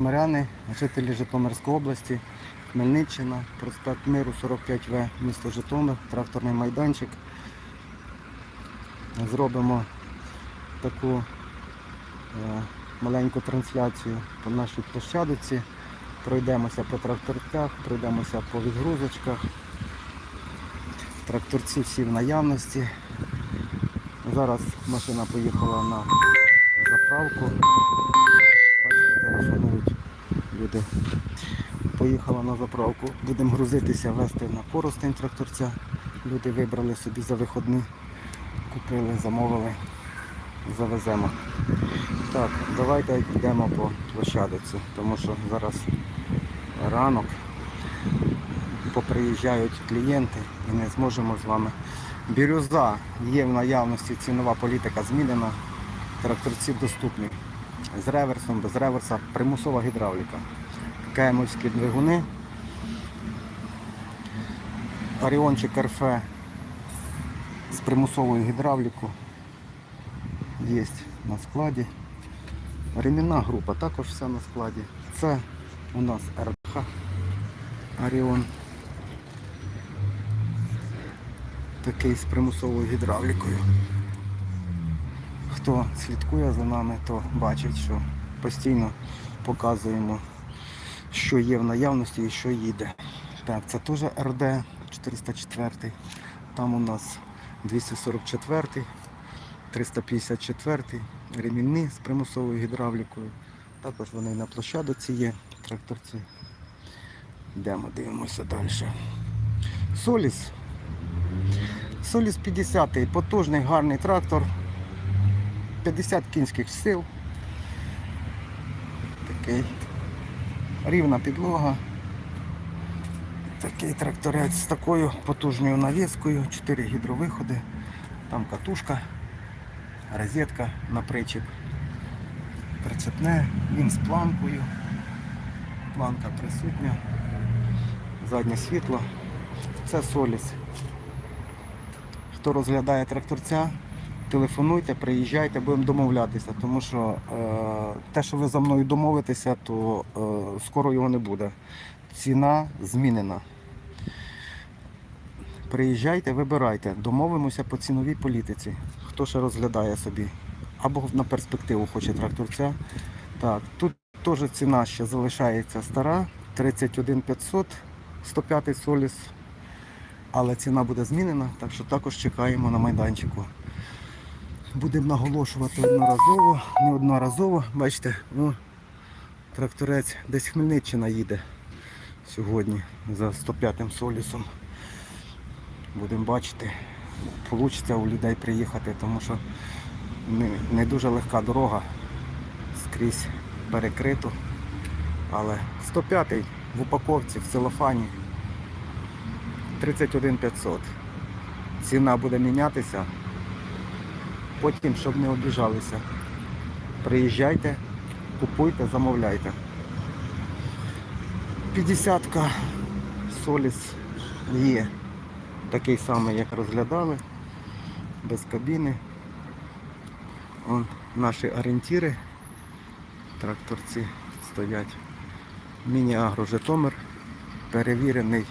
Маряни, жителі Житомирської області, Хмельниччина, проспект Миру 45В, місто Житомир, тракторний майданчик. Зробимо таку е, маленьку трансляцію по нашій площадці. Пройдемося по тракторцях, пройдемося по відгрузочках. Тракторці всі в наявності. Зараз машина поїхала на заправку. Телефонують люди. Поїхала на заправку. Будемо грузитися, вести на коростень тракторця. Люди вибрали собі за виходні, купили, замовили, завеземо. Так, давайте йдемо по площадиці, тому що зараз ранок, поприїжджають клієнти і не зможемо з вами. Бірюза є в наявності, цінова політика змінена, тракторці доступні. З реверсом, без реверса, примусова гідравліка. Кемовські двигуни. Оріончик РФ з примусовою гідравлікою є на складі. Ремінна група також все на складі. Це у нас РХ Оріон. Такий з примусовою гідравлікою. Хто слідкує за нами, то бачить, що постійно показуємо, що є в наявності і що їде. Так, це теж РД 404. Там у нас 244, 354 ремінні з примусовою гідравлікою. Також вони на площадці є, тракторці. Йдемо, дивимося далі. Соліс. Соліс 50 потужний, гарний трактор. 50 кінських сил. Такий. Рівна підлога. Такий тракторець з такою потужною навіскою, 4 гідровиходи, там катушка, розетка на причіп. Прицепне, він з планкою. Планка присутня. Заднє світло. Це Соліс. Хто розглядає тракторця, телефонуйте, приїжджайте, будемо домовлятися, тому що е, те, що ви за мною домовитеся, то е, скоро його не буде. Ціна змінена. Приїжджайте, вибирайте, домовимося по ціновій політиці. Хто ще розглядає собі. Або на перспективу хоче тракторця. Так, тут теж ціна ще залишається стара, 31 500, 105 соліс. Але ціна буде змінена, так що також чекаємо на майданчику. Будемо наголошувати одноразово, неодноразово. Бачите, ну, тракторець десь Хмельниччина їде сьогодні за 105 солісом. Будемо бачити, вийде у людей приїхати, тому що не, не дуже легка дорога, скрізь перекрито. Але 105-й в упаковці, в целофані 31 500. Ціна буде мінятися. Потім, щоб не обіжалися. Приїжджайте, купуйте, замовляйте. 50-ка Соліс є. Такий самий, як розглядали, без кабіни. Вон наші орієнтіри, тракторці стоять. Міні-агро Житомир, перевірений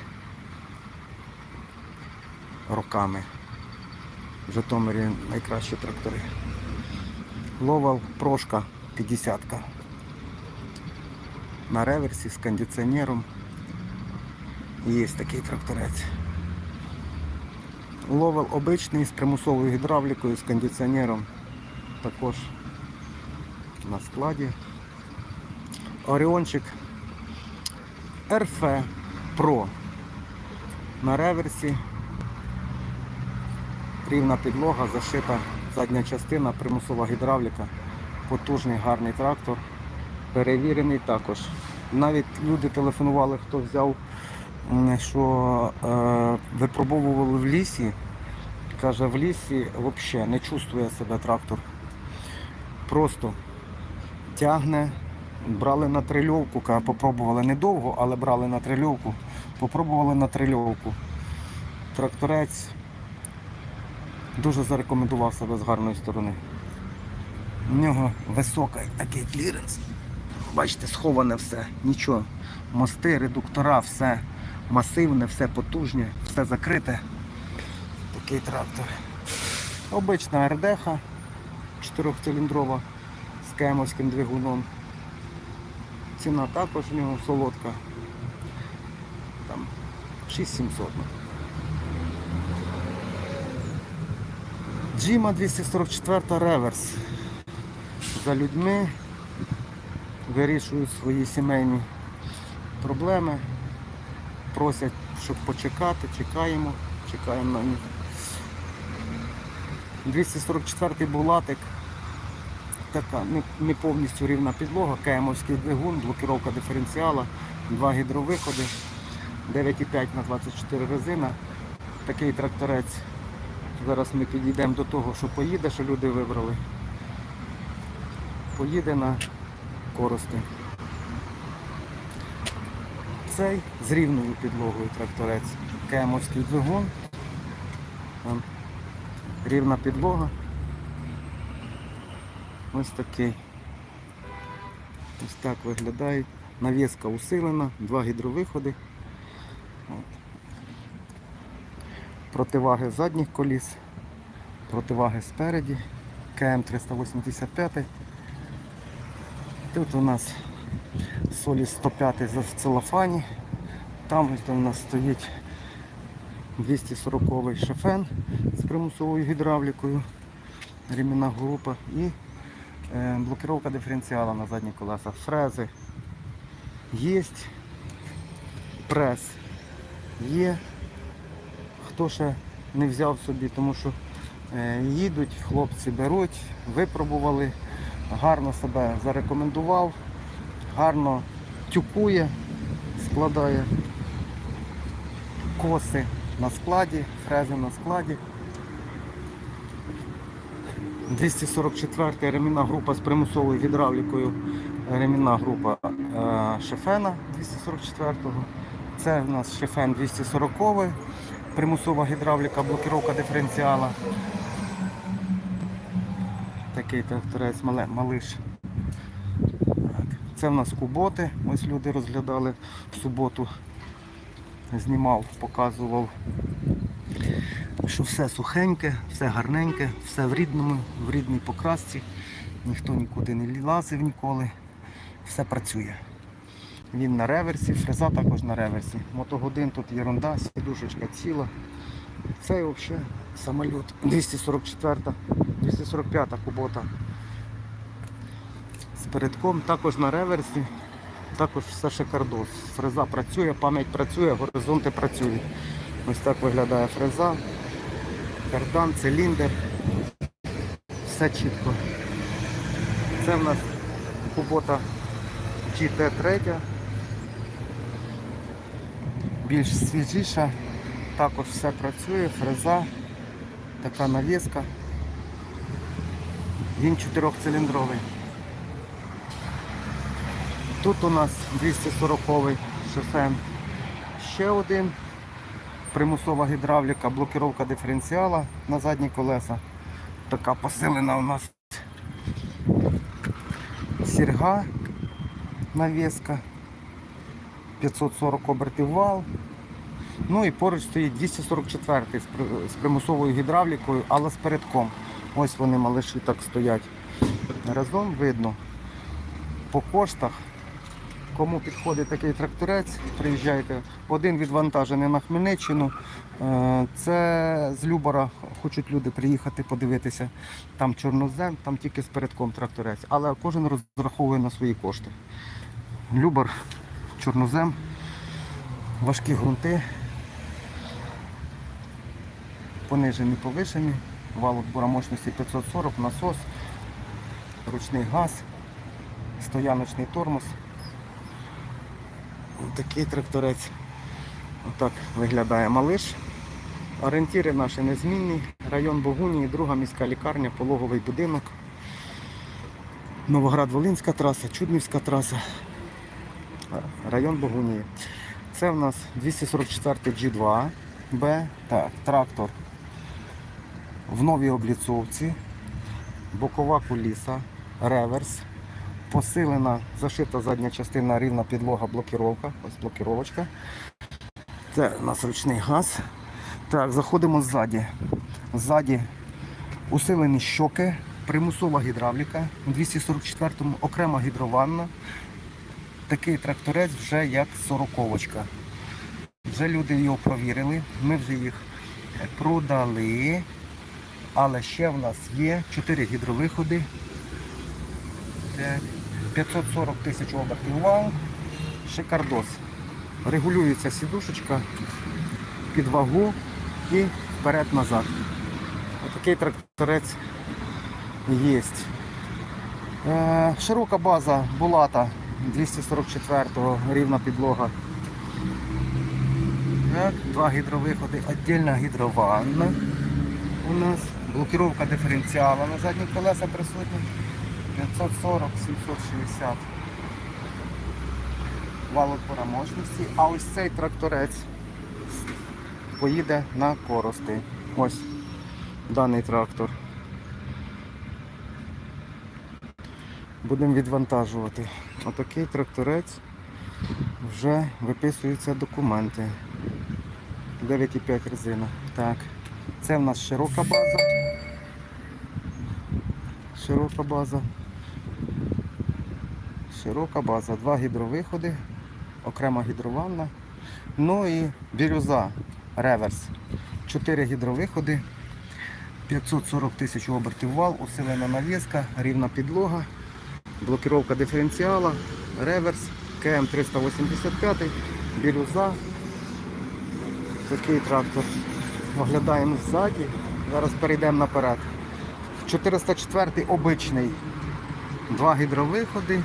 роками. В Житомирі найкращі трактори. Ловал прошка 50 -ка. На реверсі з кондиціонером. Є такий тракторець. Ловел обичний з примусовою гідравлікою, з кондиціонером. Також на складі. Оріончик РФ Pro на реверсі. Рівна підлога, зашита задня частина, примусова гідравліка, потужний гарний трактор, перевірений також. Навіть люди телефонували, хто взяв, що е, випробовували в лісі. Каже, в лісі взагалі не чувствує себе трактор. Просто тягне, брали на трильовку, попробували недовго, але брали на трильовку, попробували на трильовку. Тракторець дуже зарекомендував себе з гарної сторони. У нього високий такий кліренс. Бачите, сховане все, нічого. Мости, редуктора, все масивне, все потужне, все закрите. Такий трактор. Обична РДХ 4-циліндрова з кемовським двигуном. Ціна також в нього солодка. Там 6700. Джима 244 реверс. За людьми вирішують свої сімейні проблеми. Просять, щоб почекати, чекаємо, чекаємо на них. 244 булатик. Така не, повністю рівна підлога, КМовський двигун, блокировка диференціала, два гідровиходи, 9,5 на 24 резина. Такий тракторець. Зараз ми підійдемо до того, що поїде, що люди вибрали. Поїде на корости. Цей з рівною підлогою тракторець. Кемовський двигун. Там рівна підлога. Ось такий. Ось так виглядає. Навіска усилена, два гідровиходи. От. Противаги задніх коліс, противаги спереді, КМ 385. Тут у нас солі 105 за- в целофані. Там у нас стоїть 240 шофен з примусовою гідравлікою, ремінна група і е, блокировка диференціала на задні колеса. Фрези є, прес є. Хто ще не взяв собі, тому що е, їдуть, хлопці беруть, випробували, гарно себе зарекомендував, гарно тюкує, складає коси на складі, фрези на складі. 244 ремінна група з примусовою гідравлікою, ремінна група е, Шефена 244-го. Це в нас Шефен 240 примусова гідравліка, блокировка диференціала. Такий тракторець малиш. Це в нас куботи. Ось люди розглядали в суботу. Знімав, показував, що все сухеньке, все гарненьке, все в рідному, в рідній покрасці. Ніхто нікуди не лазив ніколи. Все працює. Він на реверсі, фреза також на реверсі. Мотогодин тут єрунда, сідушечка ціла. Це взагалі самоліт 244, 245 кубота. З передком також на реверсі, також все шикардос. Фреза працює, пам'ять працює, горизонти працюють. Ось так виглядає фреза, кардан, циліндр. Все чітко. Це в нас кубота GT3. Більш свіжіша. Також все працює, фреза, така навіска. Він чотирьохциліндровий. Тут у нас 240-й шофен. Ще один. Примусова гідравліка, блокировка диференціала на задні колеса. Така посилена у нас сірга навіска. 540 обертів вал. Ну і поруч стоїть 244 з примусовою гідравлікою, але з передком. Ось вони малиші так стоять. Разом видно по коштах. Кому підходить такий тракторець, приїжджайте. Один відвантажений на Хмельниччину. Е, Це з Любора хочуть люди приїхати подивитися. Там чорнозем, там тільки з передком тракторець. Але кожен розраховує на свої кошти. Любор, чорнозем, важкі ґрунти, понижені, повишені, вал отбора мощності 540, насос, ручний газ, стояночний тормоз. Такий тракторець. Отак виглядає малиш. Орієнтіри наші незмінні. Район Богунії, друга міська лікарня, пологовий будинок. Новоград-Волинська траса, Чуднівська траса. Район Богунії. Це в нас 244 G2 Б. Так, трактор в новій обліцовці, бокова куліса, реверс, посилена, зашита задня частина, рівна підлога, блокіровка. Ось блокіровочка. Це у нас ручний газ. Так, заходимо ззаді. Ззаді усилені щоки, примусова гідравліка. У 244-му окрема гідрованна. Такий тракторець вже як сороковочка. Вже люди його провірили, ми вже їх продали. Але ще в нас є 4 гідровиходи. 540 тисяч обертів вал. Шикардос. Регулюється сідушечка під вагу і вперед-назад. Отакий тракторець є. Е, широка база Булата 244-го, рівна підлога. Так, два гідровиходи, віддільна гідрованна у нас. Блокировка диференціала на задні колеса присутні. 540, 760 вал отпора мощності. А ось цей тракторець поїде на корости. Ось даний трактор. Будемо відвантажувати. Отакий тракторець вже виписуються документи. 9,5 резина. Так. Це в нас широка база. Широка база. Широка база. Два гідровиходи, окрема гідрованна. Ну і бірюза, реверс. Чотири гідровиходи, 540 тисяч обертів вал, усилена навіска, рівна підлога, блокировка диференціала, реверс, КМ 385, бірюза. Такий трактор. Оглядаємо ззаді. Зараз перейдемо наперед. 404 обичний. Два гідровиходи.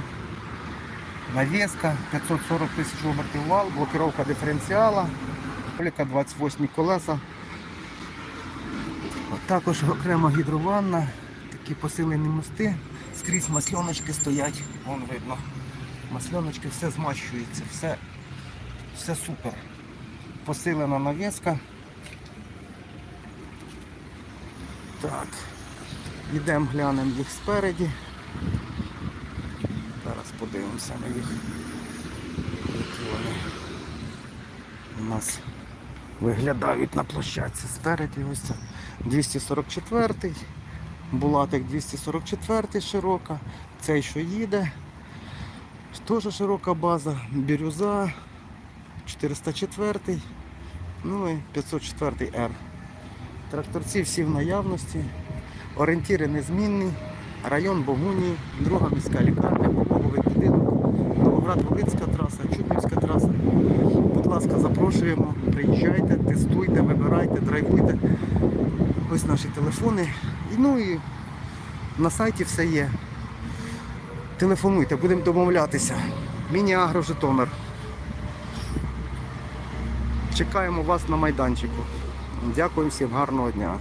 Навіска, 540 тисяч обертів вал, блокировка диференціала, поліка 28 колеса. Також окрема гідрованна, такі посилені мости, скрізь масльоночки стоять, вон видно. Масльоночки все змащується, все, все супер. Посилена навіска. Так, йдемо глянемо їх спереді. Зараз подивимося на їх. Які вони у нас виглядають на площадці спереді. Ось це 244 Булатик 244 широка. Цей, що їде. Теж широка база, бірюза, 404, ну і 504 R. Тракторці всі в наявності, орієнтіри незмінні, район Богунії, друга міська лікарня, пологовий будинок, Новоград-Волинська траса, Чуднівська траса. Будь ласка, запрошуємо, приїжджайте, тестуйте, вибирайте, драйвуйте. Ось наші телефони. Ну і на сайті все є. Телефонуйте, будемо домовлятися. Міні-агро Житомир. Чекаємо вас на майданчику. Дякую всім, гарного дня.